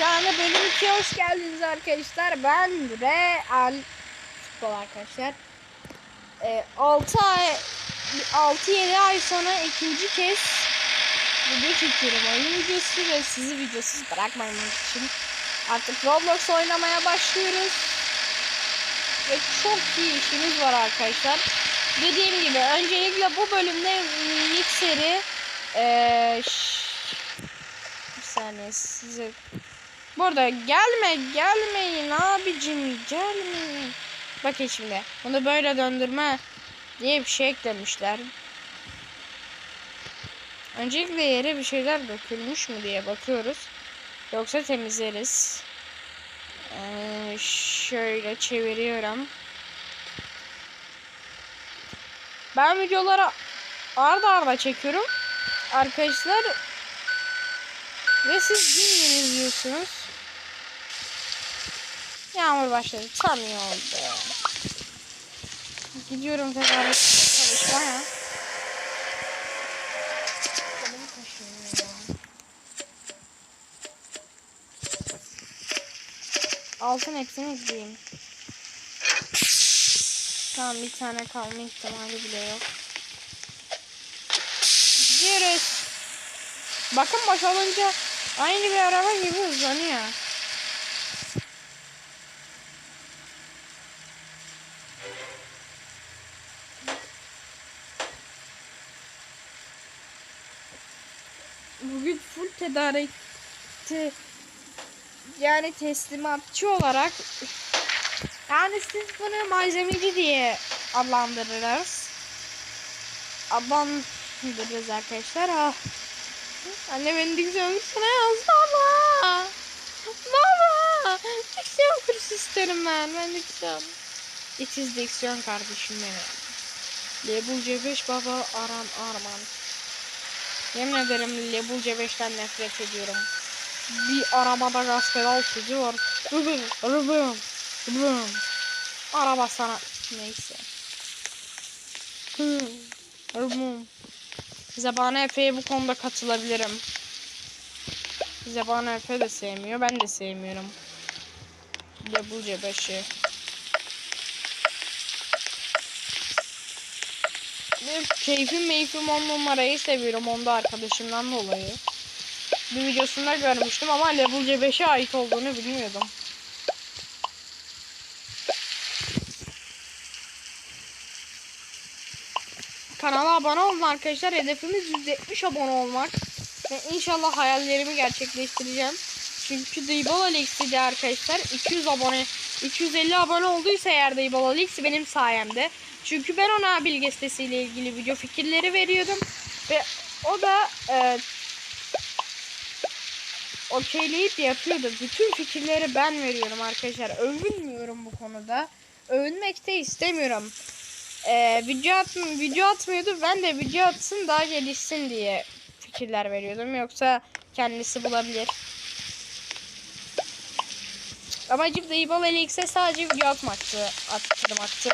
Efsane bölüm 2'ye hoş geldiniz arkadaşlar. Ben Real Futbol arkadaşlar. Ee, 6 ay 6-7 ay sonra ikinci kez video çekiyorum oyun videosu ve sizi videosuz bırakmamak için artık Roblox oynamaya başlıyoruz. Ve çok iyi işimiz var arkadaşlar. Dediğim gibi öncelikle bu bölümde mikseri ee, bir saniye size Burada gelme gelmeyin abicim gelmeyin. Bakın şimdi bunu böyle döndürme diye bir şey eklemişler. Öncelikle yere bir şeyler dökülmüş mü diye bakıyoruz. Yoksa temizleriz. Ee, şöyle çeviriyorum. Ben videoları arda arda çekiyorum. Arkadaşlar ve siz gün izliyorsunuz. Yağmur başladı. Tam iyi oldu. Gidiyorum tekrar çalışmaya. Altın hepsini izleyeyim. Tamam bir tane kalma ihtimali bile yok. Gidiyoruz. Bakın boşalınca aynı bir araba gibi hızlanıyor. Tedarikti. Yani teslimatçı olarak yani siz bunu malzemeci diye adlandırırız. Adlandırırız arkadaşlar. Ah. Anne beni diksiyon kursuna yazdı ama. Baba. Diksiyon kursu isterim ben. Ben diksiyon. İtiz diksiyon kardeşim benim. Label C5 baba Aran Arman. Yemin ederim Label C5'ten nefret ediyorum. Bir arabada gaz pedal sözü var. Rıbım, rıbım, rıbım. Araba sana neyse. Rıbım. Zebane Efe'ye bu konuda katılabilirim. Zebane Efe de sevmiyor. Ben de sevmiyorum. Label C5'i. Benim keyfim meyfim on numarayı seviyorum onda arkadaşımdan dolayı. Bir videosunda görmüştüm ama Level C5'e ait olduğunu bilmiyordum. Kanala abone olun arkadaşlar. Hedefimiz 170 abone olmak. Ve inşallah hayallerimi gerçekleştireceğim. Çünkü Dybala League'de arkadaşlar 200 abone 250 abone olduysa eğer Dybala League benim sayemde. Çünkü ben ona bilgi sitesiyle ilgili video fikirleri veriyordum. Ve o da e, okeyleyip yapıyordu. Bütün fikirleri ben veriyorum arkadaşlar. Övünmüyorum bu konuda. Övünmek de istemiyorum. E, video, at, video atmıyordu. Ben de video atsın daha gelişsin diye fikirler veriyordum. Yoksa kendisi bulabilir. Amacım da İbal Elix'e sadece video atmaktı. Attırmaktı.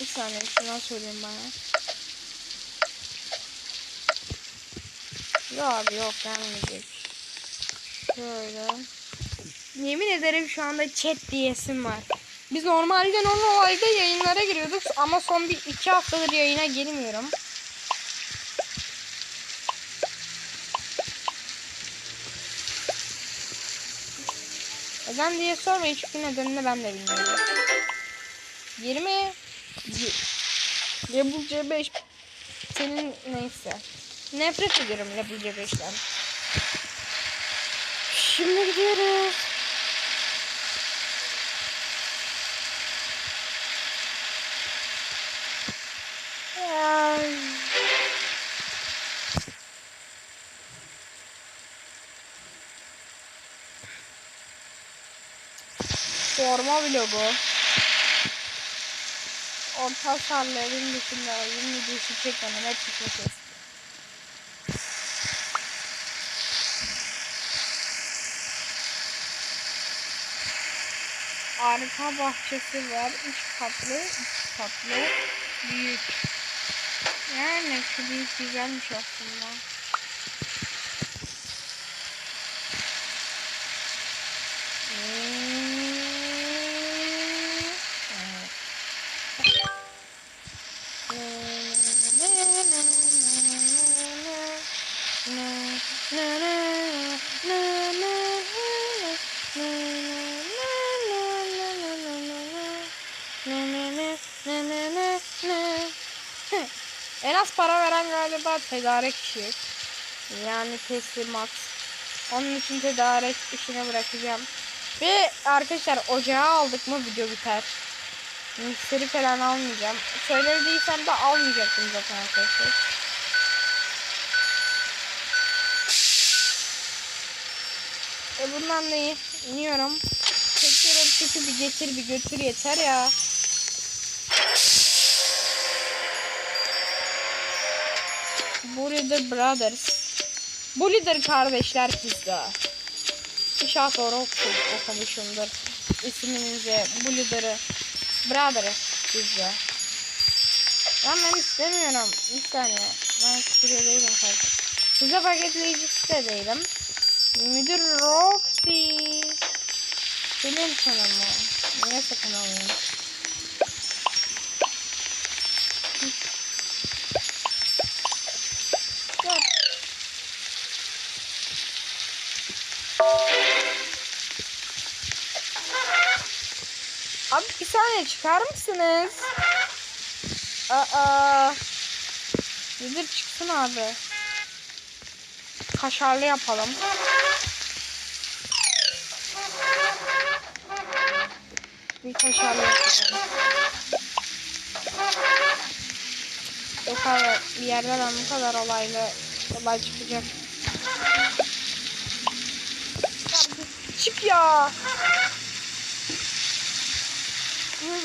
Bir saniye şundan söyleyeyim bana. Yok abi yok gelmeyecek. Şöyle. Yemin ederim şu anda chat diyesim var. Biz normalde normalde yayınlara giriyorduk ama son bir iki haftadır yayına girmiyorum. Neden diye sormayın çünkü nedenini ben de bilmiyorum. 20 Level C5 senin neyse. Nefret ediyorum Level C5'ten. Şimdi gidiyoruz. Ay. Forma vlogu. Orta hasarlı evin dışında oyun videosu çekmenin hepsi kestim. Arka bahçesi var. Üç katlı, üç katlı, büyük. Yani şu büyük güzelmiş aslında. En az para veren galiba tedarikçi. Yani teslimat. Onun için tedarik işine bırakacağım. Ve arkadaşlar ocağı aldık mı video biter. Mikseri falan almayacağım. Söylediysem de almayacaktım zaten arkadaşlar. Bundan da iniyorum. Çekiyorum çünkü bir getir bir götür yeter ya. Bullider Brothers. Bullider kardeşler pizza. İnşallah doğru oku, okumuşumdur. İsminizi Bullider'ı Brother pizza. Lan ben istemiyorum. Bir saniye. Ben kurye değilim kardeşim. Pizza paketleyicisi de değilim. Müdür Roxy. Bilim sana mı? Sakın alayım? Abi bir saniye çıkar mısınız? Aa. Müdür çıksın abi. Kaşarlı yapalım. Bir kaşarlı yapalım. Yok abi bir yerden bu kadar olaylı olay çıkacak. Çık ya.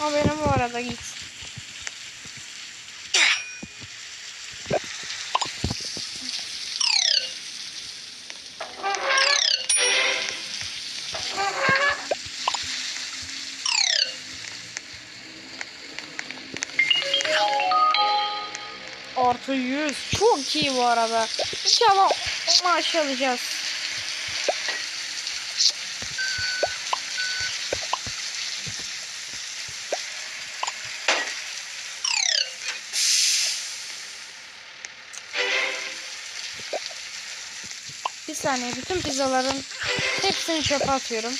Benim bu arada git. Artı 100. Çok iyi bu arada. İnşallah maaş alacağız. Bir saniye bütün pizzaların hepsini çöpe atıyorum.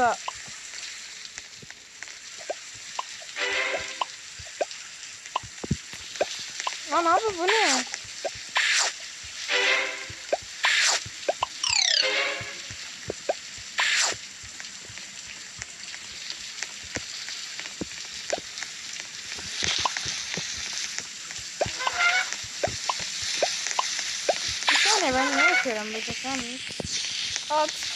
Da Lan abi bu ne? Bir saniye ben ne yapıyorum böcekler mi? At.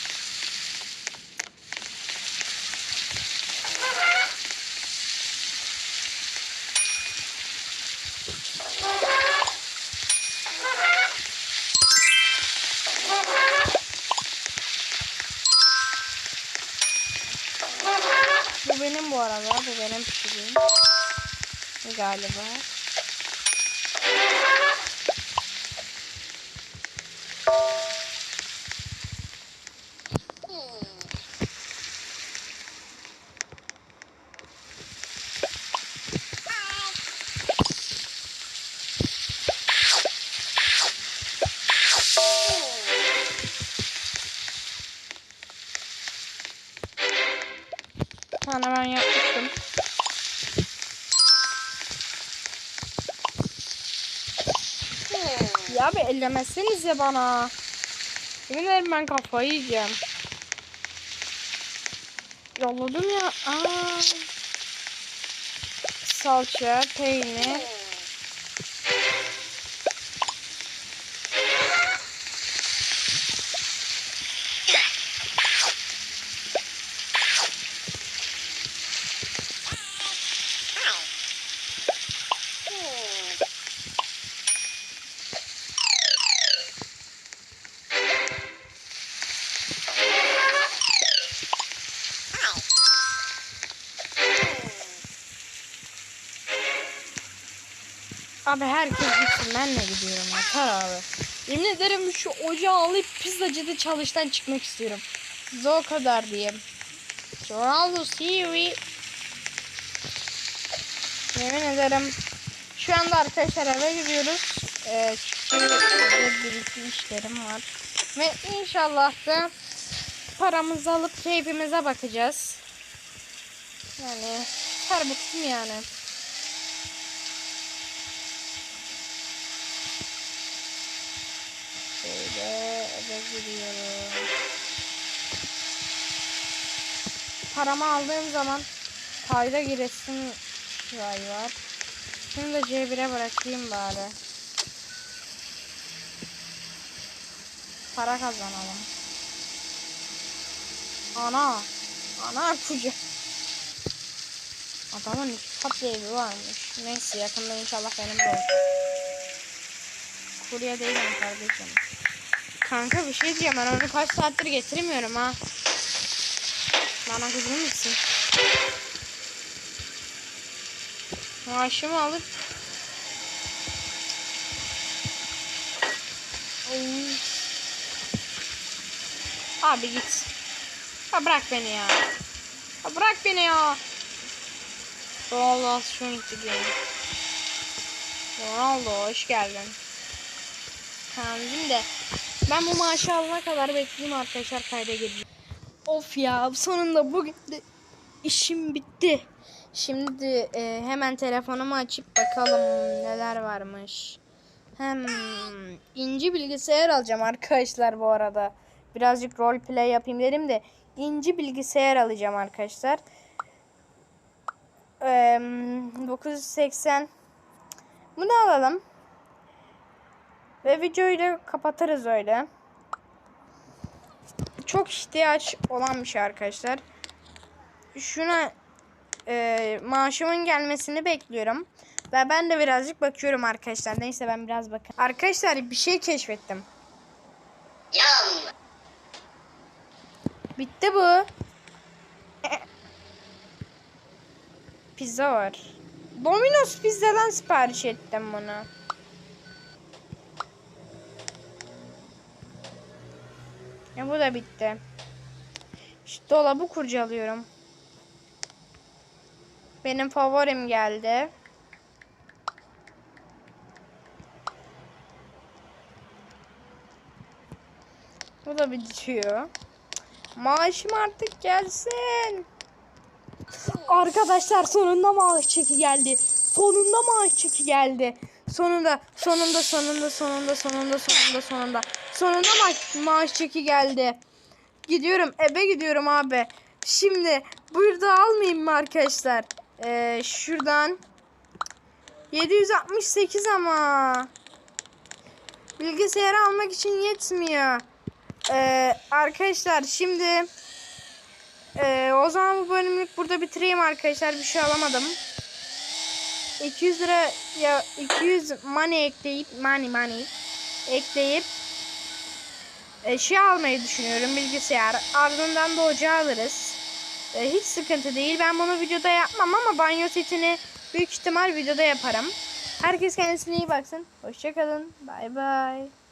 Bu arada. Bu benim pişirdiğim. Galiba. Ya bir ellemezseniz ya bana. Yemin ederim ben kafayı yiyeceğim. Yolladım ya. Aa. Salça, peynir. Abi herkes gitsin ben de gidiyorum yeter abi. Yemin ederim şu ocağı alıp pizzacıda çalıştan çıkmak istiyorum. Size o kadar diyeyim. Ronaldo CV. Yemin ederim. Şu anda arkadaşlar eve gidiyoruz. Ee, bir iki işlerim var. Ve inşallah da paramızı alıp keyfimize bakacağız. Yani her bıktım yani. Şöyle eve giriyorum. Paramı aldığım zaman kayda giresim vay var. Şunu da C1'e bırakayım bari. Para kazanalım. Ana. Ana kucu. Adamın iki katlı evi varmış. Neyse yakında inşallah benim de olur. Kurye değilim kardeşim. Kanka bir şey diyeceğim ben onu kaç saattir getirmiyorum ha. Bana kızgın mısın? Maaşımı alıp. Abi git. Ha bırak beni ya. Ha bırak beni ya. Ronaldo şunu gidiyor. Ronaldo hoş geldin. Kancım de ben bu maaşı alana kadar bekleyeyim arkadaşlar kayda gireceğim. Of ya sonunda bugün de işim bitti. Şimdi e, hemen telefonumu açıp bakalım neler varmış. Hem inci bilgisayar alacağım arkadaşlar bu arada. Birazcık rol play yapayım dedim de inci bilgisayar alacağım arkadaşlar. E, 980 bunu alalım. Ve videoyu da kapatırız öyle. Çok ihtiyaç olan bir şey arkadaşlar. Şuna e, maaşımın gelmesini bekliyorum. Ve ben de birazcık bakıyorum arkadaşlar. Neyse ben biraz bakayım. Arkadaşlar bir şey keşfettim. Bitti bu. Pizza var. Domino's pizzadan sipariş ettim bunu. Ya bu da bitti. Şu dolabı kurcalıyorum. Benim favorim geldi. Bu da bitiyor. Maaşım artık gelsin. Arkadaşlar sonunda maaş çeki geldi. Sonunda maaş çeki geldi. Sonunda, sonunda, sonunda, sonunda, sonunda, sonunda, sonunda. Sonunda maaş, maaş çeki geldi. Gidiyorum, eve gidiyorum abi. Şimdi burada almayayım mı arkadaşlar? Ee, şuradan 768 ama bilgisayarı almak için yetmiyor. Ee, arkadaşlar şimdi ee, o zaman bu bölümlük burada bitireyim arkadaşlar. Bir şey alamadım. 200 lira ya 200 money ekleyip money money ekleyip e, şey almayı düşünüyorum bilgisayar. Ardından da ocağı alırız. E, hiç sıkıntı değil. Ben bunu videoda yapmam ama banyo setini büyük ihtimal videoda yaparım. Herkes kendisine iyi baksın. Hoşçakalın. Bay bay.